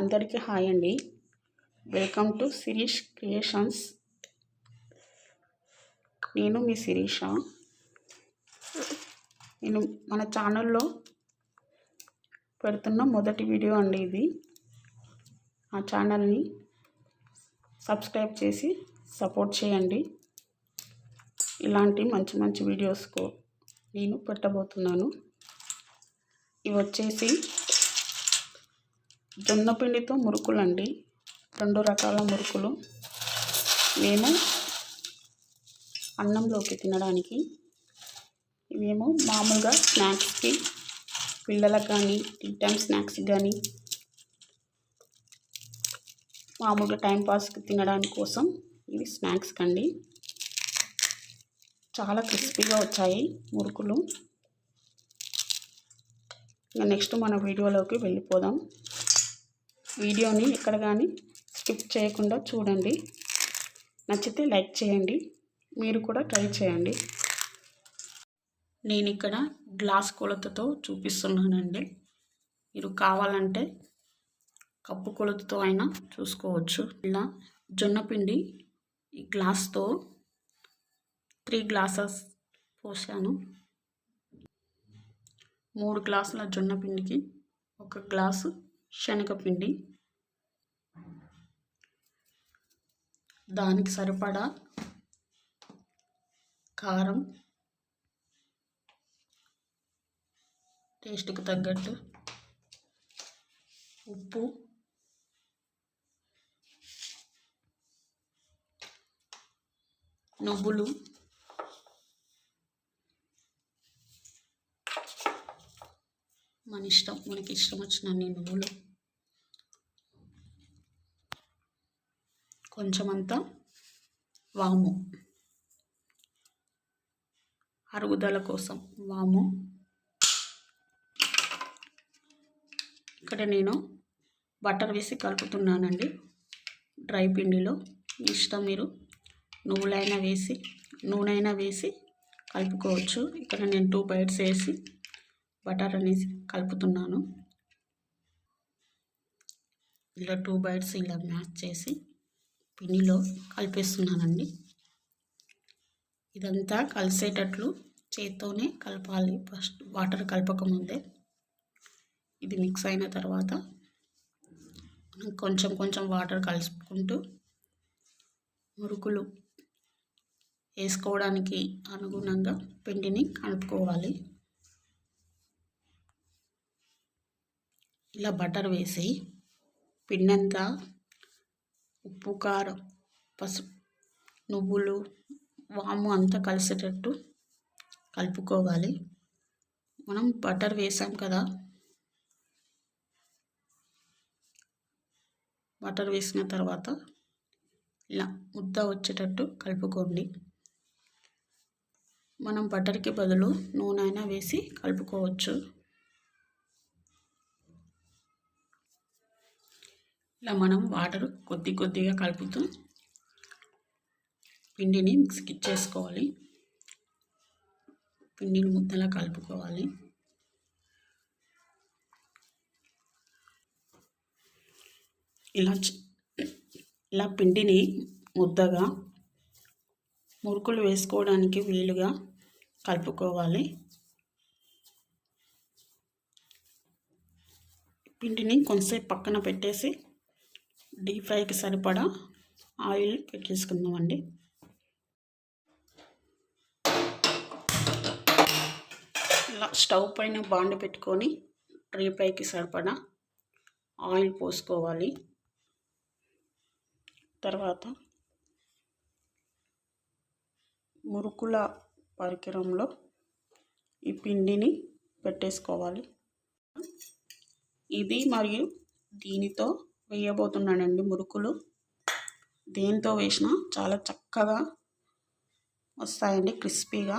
అందరికీ హాయ్ అండి. Welcome to Shirish creations. నేను మీ శిరీష. నేను మన ఛానల్లో పెడుతున్న మొదటి వీడియో అండి ఇది. ఆ ఛానల్ని సబ్స్క్రైబ్ చేసి సపోర్ట్ చేయండి. ఇలాంటి మంచి మంచి వీడియోస్కు నేను పెట్టబోతున్నాను. ఇవి వచ్చేసి జొన్న పిండితో మురుకులు అండి రెండు రకాల మురుకులు. మేము అన్నంలోకి తినడానికి మేము మామూలుగా స్నాక్స్కి పిల్లలకు కానీ టీ టైం స్నాక్స్కి కానీ మామూలుగా టైంపాస్కి తినడానికి కోసం ఇవి స్నాక్స్ కండి. చాలా క్రిస్పీగా వచ్చాయి మురుకులు. ఇంకా నెక్స్ట్ మన వీడియోలోకి వెళ్ళిపోదాం. వీడియోని ఎక్కడ కానీ స్కిప్ చేయకుండా చూడండి. నచ్చితే లైక్ చేయండి. మీరు కూడా ట్రై చేయండి. నేను ఇక్కడ గ్లాస్ కొలతతో చూపిస్తున్నానండి. మీరు కావాలంటే కప్పు కొలతతో అయినా చూసుకోవచ్చు. ఇలా జొన్న పిండి ఈ గ్లాస్తో త్రీ గ్లాసెస్ పోసాను. మూడు గ్లాసుల జొన్న పిండికి ఒక గ్లాసు శనగపిండి. దానికి సరిపడా కారం టేస్ట్కి తగ్గట్టు ఉప్పు నువ్వులు మన ఇష్టం మనకి ఇష్టం వచ్చిన నువ్వులు. కొంచెమంతా వాము. అరుగుదల కోసం వాము. ఇక్కడ నేను బటర్ వేసి కలుపుతున్నానండి. డ్రై పిండిలో ఇష్టం మీరు నువ్వులైనా వేసి నూనె అయినా వేసి కలుపుకోవచ్చు. ఇక్కడ నేను టూ బైట్స్ వేసి బటర్ అనేసి కలుపుతున్నాను. ఇలా టూ బైట్స్ ఇలా మ్యాచ్ చేసి పిండిలో కలిపేస్తున్నానండి. ఇదంతా కలిసేటట్లు చేత్తోనే కలపాలి. ఫస్ట్ వాటర్ కలపకముందే ఇది మిక్స్ అయిన తర్వాత మనం కొంచెం కొంచెం వాటర్ కలుపుకుంటూ మురుకులు వేసుకోవడానికి అనుగుణంగా పిండిని కలుపుకోవాలి. ఇలా బటర్ వేసి పిండంతా ఉప్పు కారం పసుపు నువ్వులు వాము అంతా కలిసేటట్టు కలుపుకోవాలి. మనం బటర్ వేసాం కదా. బటర్ వేసిన తర్వాత ఇలా ముద్ద వచ్చేటట్టు కలుపుకోండి. మనం బటర్కి బదులు నూనె అయినా వేసి కలుపుకోవచ్చు. ఇలా మనం వాటర్ కొద్ది కొద్దిగా కలుపుతూ పిండిని మిక్స్కి ఇచ్చేసుకోవాలి పిండిని ముద్దలా కలుపుకోవాలి. ఇలా ఇలా పిండిని ముద్దగా మురుకులు వేసుకోవడానికి వీలుగా కలుపుకోవాలి. పిండిని కొంతసేపు పక్కన పెట్టేసి డీప్ ఫ్రైకి సరిపడా ఆయిల్ పెట్టేసుకుందామండి ఇలా స్టవ్ పైన బాండ్ పెట్టుకొని డీప్ ఫ్రైకి సరిపడా ఆయిల్ పోసుకోవాలి. తర్వాత మురుకుల పరికరంలో ఈ పిండిని పెట్టేసుకోవాలి. ఇది మరియు దీనితో వేయబోతున్నానండి మురుకులు. దేంతో వేసినా చాలా చక్కగా వస్తాయండి క్రిస్పీగా.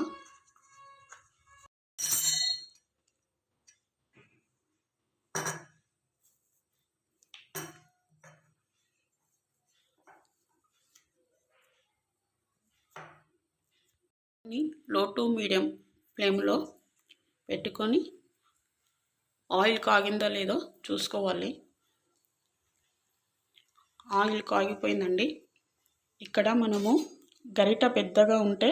లో టు మీడియం ఫ్లేమ్లో పెట్టుకొని ఆయిల్ కాగిందో లేదో చూసుకోవాలి. ఆయిల్ కాగిపోయిందండి. ఇక్కడ మనము గరిట పెద్దగా ఉంటే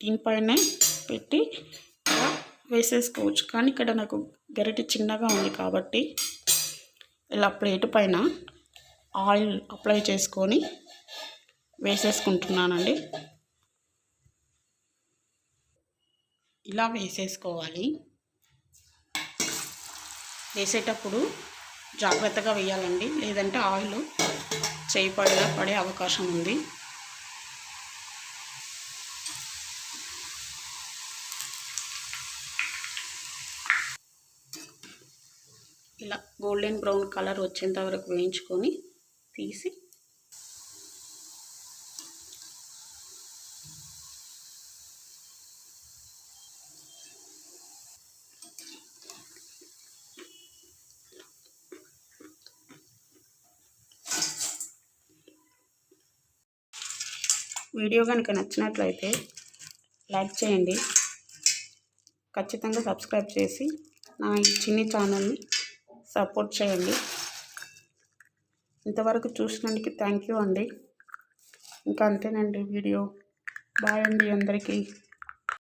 దీనిపైనే పెట్టి వేసేసుకోవచ్చు. కానీ ఇక్కడ నాకు గరిట చిన్నగా ఉంది కాబట్టి ఇలా ప్లేట్ పైన ఆయిల్ అప్లై చేసుకొని వేసేసుకుంటున్నానండి. ఇలా వేసేసుకోవాలి. వేసేటప్పుడు జాగ్రత్తగా వేయాలండి. లేదంటే ఆయిల్ చేయి పడేలా పడే అవకాశం ఉంది. ఇలా గోల్డెన్ బ్రౌన్ కలర్ వచ్చేంత వరకు వేయించుకొని తీసి వీడియో కనుక నచ్చినట్లయితే లైక్ చేయండి. ఖచ్చితంగా సబ్స్క్రైబ్ చేసి నా ఈ చిన్ని ఛానల్ని సపోర్ట్ చేయండి. ఇంతవరకు చూసినందుకు థ్యాంక్ యూ అండి. ఇంకా అంతేనండి వీడియో. బాయ్ అండి అందరికీ.